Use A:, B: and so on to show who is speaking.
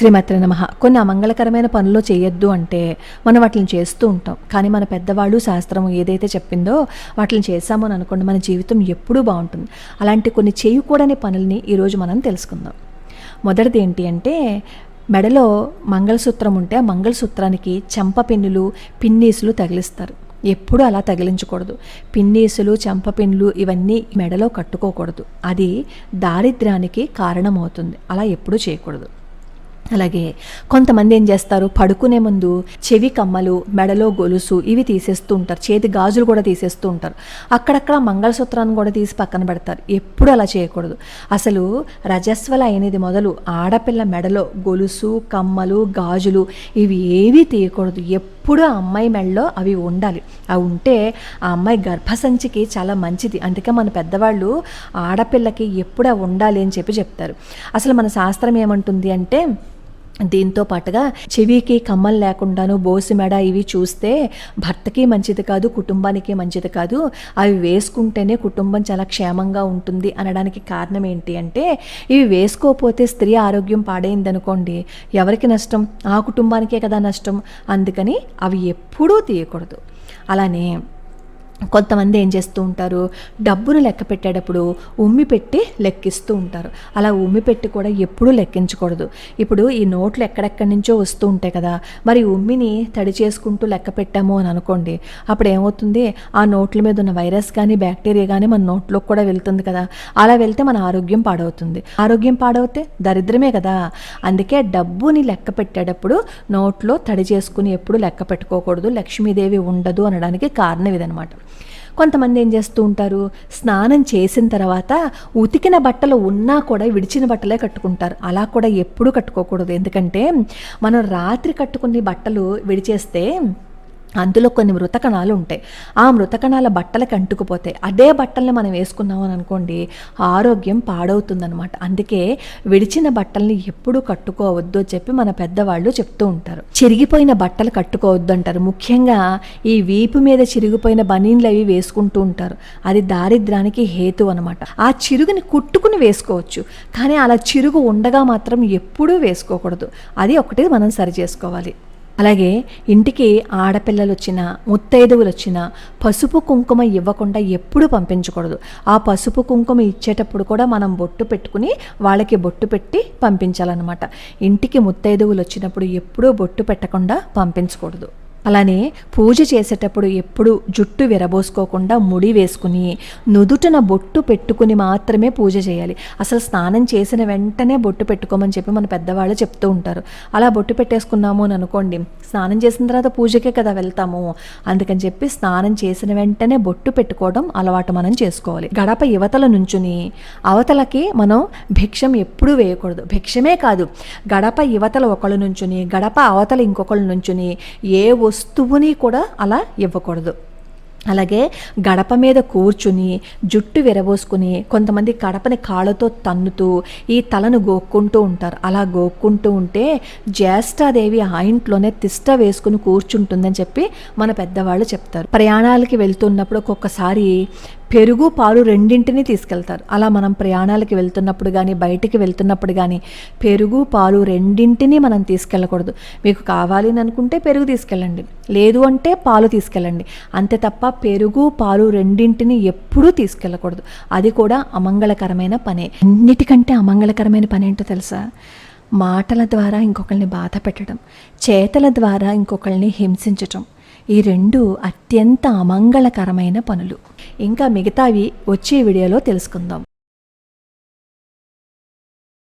A: శ్రీమతి నమ. కొన్ని అమంగళకరమైన పనులు చేయొద్దు అంటే మనం వాటిని చేస్తూ ఉంటాం. కానీ మన పెద్దవాళ్ళు శాస్త్రం ఏదైతే చెప్పిందో వాటిని చేశామో అని అనుకోండి మన జీవితం ఎప్పుడూ బాగుంటుంది. అలాంటి కొన్ని చేయకూడని పనుల్ని ఈరోజు మనం తెలుసుకుందాం. మొదటిది ఏంటి అంటే మెడలో మంగళసూత్రం ఉంటే ఆ మంగళసూత్రానికి చెంప పిన్నులు పిన్నీసులు తగిలిస్తారు. ఎప్పుడూ అలా తగిలించకూడదు. పిన్నీసులు చెంప పిన్నులు ఇవన్నీ మెడలో కట్టుకోకూడదు. అది దారిద్ర్యానికి కారణమవుతుంది. అలా ఎప్పుడూ చేయకూడదు. అలాగే కొంతమంది ఏం చేస్తారు? పడుకునే ముందు చెవి కమ్మలు మెడలో గొలుసు ఇవి తీసేస్తూ ఉంటారు. చేతి గాజులు కూడా తీసేస్తూ ఉంటారు. అక్కడక్కడ మంగళసూత్రాన్ని కూడా తీసి పక్కన పెడతారు. ఎప్పుడు అలా చేయకూడదు. అసలు రజస్వల అయినది మొదలు ఆడపిల్ల మెడలో గొలుసు కమ్మలు గాజులు ఇవి ఏవి తీయకూడదు. ఎప్పుడు ఆ అమ్మాయి మెడలో అవి ఉండాలి. అవి ఉంటే ఆ అమ్మాయి గర్భసంచికి చాలా మంచిది. అందుకే మన పెద్దవాళ్ళు ఆడపిల్లకి ఎప్పుడు అవి ఉండాలి అని చెప్పి చెప్తారు. అసలు మన శాస్త్రం ఏమంటుంది అంటే దీంతో పాటుగా చెవికి కమ్మలు లేకుండాను బోసి మెడ ఇవి చూస్తే భర్తకి మంచిది కాదు కుటుంబానికి మంచిది కాదు. అవి వేసుకుంటేనే కుటుంబం చాలా క్షేమంగా ఉంటుంది అనడానికి కారణం ఏంటి అంటే ఇవి వేసుకోకపోతే స్త్రీ ఆరోగ్యం పాడైందనుకోండి ఎవరికి నష్టం? ఆ కుటుంబానికే కదా నష్టం. అందుకని అవి ఎప్పుడూ తీయకూడదు. అలానే కొంతమంది ఏం చేస్తూ ఉంటారు? డబ్బును లెక్క పెట్టేటప్పుడు ఉమ్మి పెట్టి లెక్కిస్తూ ఉంటారు. అలా ఉమ్మి పెట్టి కూడా ఎప్పుడూ లెక్కించకూడదు. ఇప్పుడు ఈ నోట్లు ఎక్కడెక్కడి నుంచో వస్తూ ఉంటాయి కదా మరి ఉమ్మిని తడి చేసుకుంటూ లెక్క పెట్టాము అని అనుకోండి అప్పుడు ఏమవుతుంది ఆ నోట్ల మీద ఉన్న వైరస్ కానీ బ్యాక్టీరియా కానీ మన నోట్లోకి కూడా వెళ్తుంది కదా. అలా వెళ్తే మన ఆరోగ్యం పాడవుతుంది. ఆరోగ్యం పాడవుతే దరిద్రమే కదా. అందుకే డబ్బుని లెక్క పెట్టేటప్పుడు నోట్లో తడి చేసుకుని ఎప్పుడు లెక్క పెట్టుకోకూడదు. లక్ష్మీదేవి ఉండదు అనడానికి కారణం ఇదనమాట కొంతమంది ఏం చేస్తూ ఉంటారు? స్నానం చేసిన తర్వాత ఉతికిన బట్టలు ఉన్నా కూడా విడిచిన బట్టలే కట్టుకుంటారు. అలా కూడా ఎప్పుడూ కట్టుకోకూడదు. ఎందుకంటే మనం రాత్రి కట్టుకునే బట్టలు విడిచేస్తే అందులో కొన్ని మృతకణాలు ఉంటాయి. ఆ మృతకణాల బట్టలకు అంటుకుపోతాయి అదే బట్టల్ని మనం వేసుకున్నాం అని అనుకోండి ఆరోగ్యం పాడవుతుందనమాట అందుకే విడిచిన బట్టల్ని ఎప్పుడూ కట్టుకోవద్దు అని చెప్పి మన పెద్దవాళ్ళు చెప్తూ ఉంటారు. చిరిగిపోయిన బట్టలు కట్టుకోవద్దు అంటారు. ముఖ్యంగా ఈ వీపు మీద చిరిగిపోయిన బనీన్లు అవి వేసుకుంటూ ఉంటారు. అది దారిద్రానికి హేతు అనమాట ఆ చిరుగుని కుట్టుకుని వేసుకోవచ్చు. కానీ అలా చిరుగు ఉండగా మాత్రం ఎప్పుడూ వేసుకోకూడదు. అది ఒకటి మనం సరి చేసుకోవాలి. అలాగే ఇంటికి ఆడపిల్లలు వచ్చినా ముత్తైదువులు వచ్చినా పసుపు కుంకుమ ఇవ్వకుండా ఎప్పుడు పంపించకూడదు. ఆ పసుపు కుంకుమ ఇచ్చేటప్పుడు కూడా మనం బొట్టు పెట్టుకుని వాళ్ళకి బొట్టు పెట్టి పంపించాలన్నమాట. ఇంటికి ముత్తైదువులు వచ్చినప్పుడు ఎప్పుడూ బొట్టు పెట్టకుండా పంపించకూడదు. అలానే పూజ చేసేటప్పుడు ఎప్పుడు జుట్టు విరబోసుకోకుండా ముడి వేసుకుని నుదుటన బొట్టు పెట్టుకుని మాత్రమే పూజ చేయాలి. అసలు స్నానం చేసిన వెంటనే బొట్టు పెట్టుకోమని చెప్పి మన పెద్దవాళ్ళు చెప్తూ ఉంటారు. అలా బొట్టు పెట్టేసుకున్నాము అని అనుకోండి స్నానం చేసిన తర్వాత పూజకే కదా వెళ్తాము. అందుకని చెప్పి స్నానం చేసిన వెంటనే బొట్టు పెట్టుకోవడం అలవాటు మనం చేసుకోవాలి. గడప యువతల నుంచుని అవతలకి మనం భిక్షం ఎప్పుడూ వేయకూడదు. భిక్షమే కాదు గడప యువతల ఒకళ్ళు నుంచుని గడప అవతల ఇంకొకళ్ళు నుంచుని ఏ వస్తువుని కూడా అలా ఇవ్వకూడదు. అలాగే గడప మీద కూర్చుని జుట్టు విరబోసుకుని కొంతమంది గడపని కాళ్ళతో తన్నుతూ ఈ తలను గోక్కుంటూ ఉంటారు. అలా గోక్కుంటూ ఉంటే జ్యేష్ఠాదేవి ఆ ఇంట్లోనే తిష్ట వేసుకుని కూర్చుంటుందని చెప్పి మన పెద్దవాళ్ళు చెప్తారు. ప్రయాణాలకి వెళ్తున్నప్పుడు ఒక్కొక్కసారి పెరుగు పాలు రెండింటిని తీసుకెళ్తారు. అలా మనం ప్రయాణాలకి వెళ్తున్నప్పుడు కానీ బయటికి వెళ్తున్నప్పుడు కానీ పెరుగు పాలు రెండింటిని మనం తీసుకెళ్ళకూడదు. మీకు కావాలి అని అనుకుంటే పెరుగు తీసుకెళ్ళండి. లేదు అంటే పాలు తీసుకెళ్ళండి. అంతే తప్ప పెరుగు పాలు రెండింటిని ఎప్పుడూ తీసుకెళ్ళకూడదు. అది కూడా అమంగళకరమైన పనే. అన్నిటికంటే అమంగళకరమైన పని ఏంటో తెలుసా? మాటల ద్వారా ఇంకొకరిని బాధ పెట్టడం చేతల ద్వారా ఇంకొకరిని హింసించటం. ఈ రెండు అత్యంత అమంగళకరమైన పనులు. ఇంకా మిగతావి వచ్చే వీడియోలో తెలుసుకుందాం.